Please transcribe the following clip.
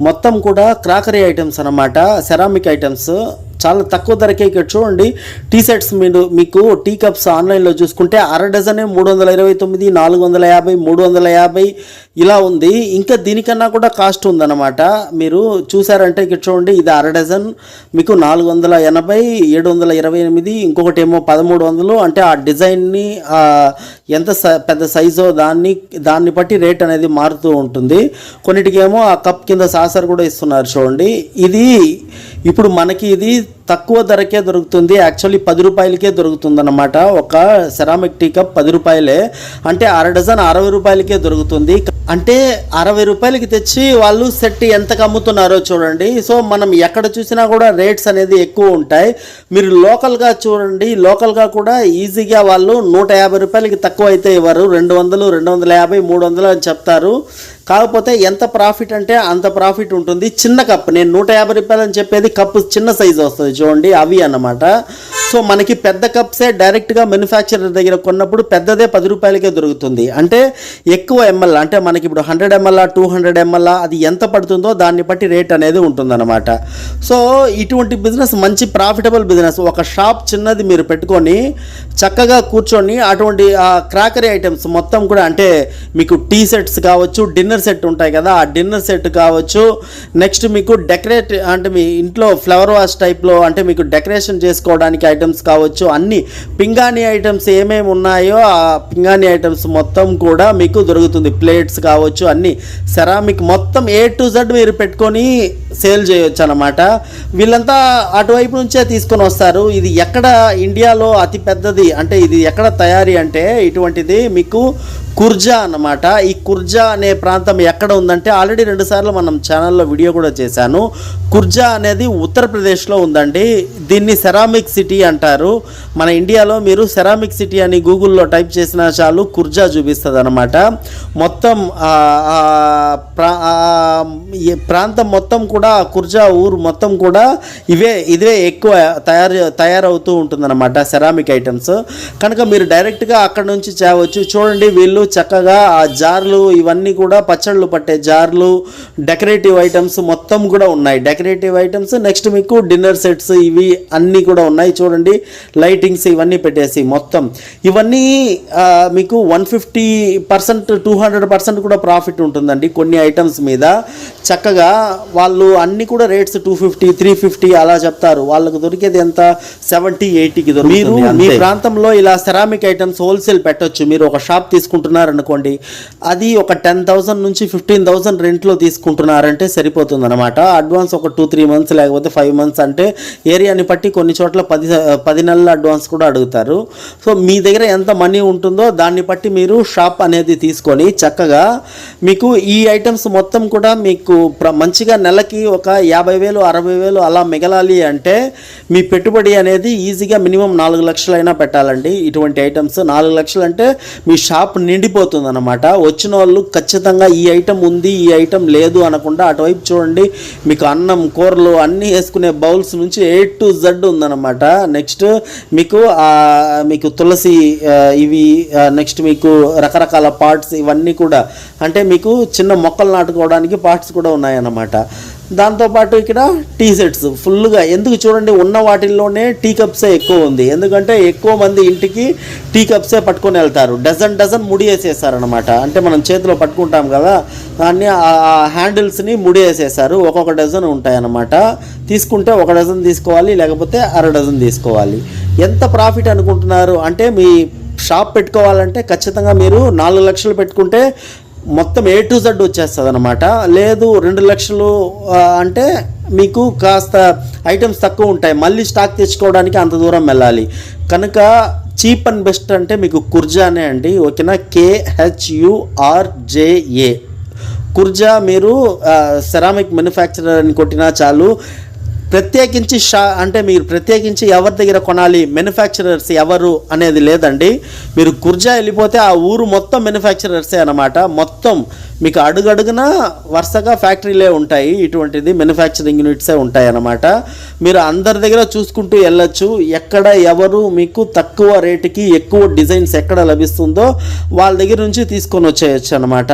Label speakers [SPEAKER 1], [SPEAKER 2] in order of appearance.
[SPEAKER 1] మొత్తం కూడా crockery items అన్నమాట సెరామిక్ ఐటమ్స్ చాలా తక్కువ ధరకే ఇక్కడ చూడండి. టీ షర్ట్స్ మీరు మీకు టీ కప్స్ ఆన్లైన్లో చూసుకుంటే అర డజనే మూడు వందల ఇరవై తొమ్మిది నాలుగు వందల యాభై మూడు వందల యాభై ఇలా ఉంది. ఇంకా దీనికన్నా కూడా కాస్ట్ ఉందన్నమాట. మీరు చూసారంటే ఇక్కడ చూడండి ఇది అర డజన్ మీకు నాలుగు వందల ఎనభై ఏడు వందల ఇరవై ఎనిమిది ఇంకొకటి ఏమో పదమూడు వందలు. అంటే ఆ డిజైన్ని ఎంత పెద్ద సైజో దాన్ని దాన్ని బట్టి రేట్ అనేది మారుతూ ఉంటుంది. కొన్నిటికేమో ఆ కప్ కింద సాసర్ కూడా ఇస్తున్నారు చూడండి. ఇది ఇప్పుడు మనకి ఇది తక్కువ ధరకే దొరుకుతుంది. యాక్చువల్లీ పది రూపాయలకే దొరుకుతుంది అనమాట ఒక సెరామిక్ టీ కప్ పది రూపాయలే. అంటే అర డజన్ అరవై రూపాయలకే దొరుకుతుంది. అంటే అరవై రూపాయలకి తెచ్చి వాళ్ళు సెట్ ఎంతకు అమ్ముతున్నారో చూడండి. సో మనం ఎక్కడ చూసినా కూడా రేట్స్ అనేది ఎక్కువ ఉంటాయి. మీరు లోకల్గా చూడండి. లోకల్గా కూడా ఈజీగా వాళ్ళు నూట యాభై రూపాయలకి తక్కువ అయితే ఇవ్వరు. రెండు వందలు రెండు వందల యాభై మూడు వందలు అని చెప్తారు. కాకపోతే ఎంత ప్రాఫిట్ అంటే అంత ప్రాఫిట్ ఉంటుంది. చిన్న కప్. నేను నూట యాభై రూపాయలు అని చెప్పేది కప్ చిన్న సైజు వస్తుంది చూడండి అవి అన్నమాట. సో మనకి పెద్ద కప్సే డైరెక్ట్గా మ్యానుఫ్యాక్చరర్ దగ్గర కొన్నప్పుడు పెద్దదే పది రూపాయలకే దొరుకుతుంది. అంటే ఎక్కువ ఎంఎల్ అంటే మనకి ఇప్పుడు hundred ML two hundred ML అది ఎంత పడుతుందో దాన్ని బట్టి రేట్ అనేది ఉంటుందన్నమాట. సో ఇటువంటి బిజినెస్ మంచి ప్రాఫిటబుల్ బిజినెస్. ఒక షాప్ చిన్నది మీరు పెట్టుకొని చక్కగా కూర్చొని అటువంటి ఆ క్రాకరీ ఐటమ్స్ మొత్తం కూడా అంటే మీకు టీ సెట్స్ కావచ్చు డిన్నర్ సెట్ ఉంటాయి కదా ఆ డిన్నర్ సెట్ కావచ్చు. నెక్స్ట్ మీకు డెకరేట్ అంటే మీ ఇంట్లో ఫ్లవర్ వాష్ టైప్లో అంటే మీకు డెకరేషన్ చేసుకోవడానికి ఐటమ్స్ కావచ్చు అన్ని పింగాణి ఐటమ్స్ ఏమేమి ఉన్నాయో ఆ పింగాణి ఐటమ్స్ మొత్తం కూడా మీకు దొరుకుతుంది. ప్లేట్స్ కావచ్చు అన్ని. సెరామిక్ మొత్తం ఏ టు జెడ్ మీరు పెట్టుకొని సేల్ చేయొచ్చు అనమాట వీళ్ళంతా అటువైపు నుంచే తీసుకొని వస్తారు. ఇది ఎక్కడ ఇండియాలో అతి పెద్దది అంటే ఇది ఎక్కడ తయారీ అంటే ఇటువంటిది మీకు కుర్జా అన్నమాట. ఈ కుర్జా అనే ప్రాంతం ఎక్కడ ఉందంటే ఆల్రెడీ రెండు సార్లు మనం ఛానల్లో వీడియో కూడా చేశాను. కుర్జా అనేది ఉత్తరప్రదేశ్లో ఉందండి. దీన్ని సెరామిక్ సిటీ అంటారు. మన ఇండియాలో మీరు సెరామిక్ సిటీ అని గూగుల్లో టైప్ చేసినా చాలు కుర్జా చూపిస్తుంది అనమాట మొత్తం ప్రాంతం మొత్తం కూడా కుర్జా ఊరు మొత్తం కూడా ఇవే ఇదే ఎక్కువ తయారు తయారవుతూ ఉంటుందన్నమాట సెరామిక్ ఐటమ్స్. కనుక మీరు డైరెక్ట్గా అక్కడ నుంచి చేయవచ్చు చూడండి వీళ్ళు చక్కగా ఆ జార్లు ఇవన్నీ కూడా పచ్చళ్ళు పట్టే జార్లు డెకరేటివ్ ఐటమ్స్ మొత్తం కూడా ఉన్నాయి. డెకరేటివ్ ఐటమ్స్ నెక్స్ట్ మీకు డిన్నర్ సెట్స్ ఇవి అన్నీ కూడా ఉన్నాయి. చూడండి లైటింగ్స్ ఇవన్నీ పెట్టేసి మొత్తం. ఇవన్నీ మీకు one fifty percent two hundred percent కూడా ప్రాఫిట్ ఉంటుందండి కొన్ని ఐటమ్స్ మీద. చక్కగా వాళ్ళు అన్ని కూడా rates two fifty three fifty అలా చెప్తారు. వాళ్ళకు దొరికేది ఎంత? సెవెంటీ ఎయిటీకి మీరు మీ ప్రాంతంలో ఇలా సెరామిక్ ఐటమ్స్ హోల్సేల్ పెట్టొచ్చు. మీరు ఒక షాప్ తీసుకుంటున్నారు అనుకోండి అది ఒక టెన్ థౌసండ్ నుంచి ఫిఫ్టీన్ థౌసండ్ రెంట్లో తీసుకుంటున్నారంటే సరిపోతుంది అనమాట అడ్వాన్స్ ఒక టూ త్రీ మంత్స్ లేకపోతే ఫైవ్ మంత్స్ అంటే ఏరియాని బట్టి కొన్ని చోట్ల పది పది నెలల అడ్వాన్స్ కూడా అడుగుతారు. సో మీ దగ్గర ఎంత మనీ ఉంటుందో దాన్ని బట్టి మీరు షాప్ అనేది తీసుకొని చక్కగా మీకు ఈ ఐటమ్స్ మొత్తం కూడా మీకు మంచిగా నెలకి ఒక యాభై వేలు అరవై వేలు అలా మిగలాలి అంటే మీ పెట్టుబడి అనేది ఈజీగా మినిమం నాలుగు లక్షలైనా పెట్టాలండి. ఇటువంటి ఐటమ్స్ నాలుగు లక్షలు అంటే మీ షాప్ నిండిపోతుంది అనమాట వచ్చిన వాళ్ళు ఖచ్చితంగా ఈ ఐటమ్ ఉంది ఈ ఐటమ్ లేదు అనకుండా అటువైపు చూడండి. మీకు అన్నం కూరలు అన్నీ వేసుకునే బౌల్స్ నుంచి ఏ టు జెడ్ ఉందన్నమాట. నెక్స్ట్ మీకు మీకు తులసి ఇవి నెక్స్ట్ మీకు రకరకాల పార్ట్స్ ఇవన్నీ కూడా. అంటే మీకు చిన్న మొక్కలు నాటుకోవడానికి పార్ట్స్ కూడా ఉన్నాయన్నమాట. దాంతోపాటు ఇక్కడ టీ సెట్స్ ఫుల్గా ఎందుకు చూడండి ఉన్న వాటిల్లోనే టీ కప్సే ఎక్కువ ఉంది. ఎందుకంటే ఎక్కువ మంది ఇంటికి టీ కప్సే పట్టుకొని వెళ్తారు. డజన్ డజన్ ముడి వేసేసారనమాట అంటే మనం చేతిలో పట్టుకుంటాం కదా దాన్ని ఆ హ్యాండిల్స్ని ముడివేసేసారు ఒక్కొక్క డజన్ ఉంటాయన్నమాట. తీసుకుంటే ఒక డజన్ తీసుకోవాలి లేకపోతే అర డజన్ తీసుకోవాలి. ఎంత ప్రాఫిట్ అనుకుంటున్నారు? అంటే మీ షాప్ పెట్టుకోవాలంటే ఖచ్చితంగా మీరు నాలుగు లక్షలు పెట్టుకుంటే మొత్తం ఏ టు జెడ్ వచ్చేస్తుంది అనమాట లేదు రెండు లక్షలు అంటే మీకు కాస్త ఐటమ్స్ తక్కువ ఉంటాయి. మళ్ళీ స్టాక్ తెచ్చుకోవడానికి అంత దూరం వెళ్ళాలి. కనుక చీప్ అండ్ బెస్ట్ అంటే మీకు కుర్జానే అండి. ఓకేనా? కేహెచ్యుఆర్జేఏ కుర్జా మీరు సెరామిక్ మ్యానుఫ్యాక్చరర్ అని కొట్టినా చాలు. ప్రత్యేకించి షా అంటే మీరు ప్రత్యేకించి ఎవరి దగ్గర కొనాలి? మ్యానుఫ్యాక్చరర్స్ ఎవరు అనేది లేదండి. మీరు కుర్జా వెళ్ళిపోతే ఆ ఊరు మొత్తం మ్యానుఫ్యాక్చరర్సే అనమాట మొత్తం మీకు అడుగడుగున వరుసగా ఫ్యాక్టరీలే ఉంటాయి. ఇటువంటిది మ్యానుఫ్యాక్చరింగ్ యూనిట్సే ఉంటాయి అన్నమాట. మీరు అందరి దగ్గర చూసుకుంటూ వెళ్ళొచ్చు. ఎక్కడ ఎవరు మీకు తక్కువ రేటుకి ఎక్కువ డిజైన్స్ ఎక్కడ లభిస్తుందో వాళ్ళ దగ్గర నుంచి తీసుకొని వచ్చేయచ్చు అనమాట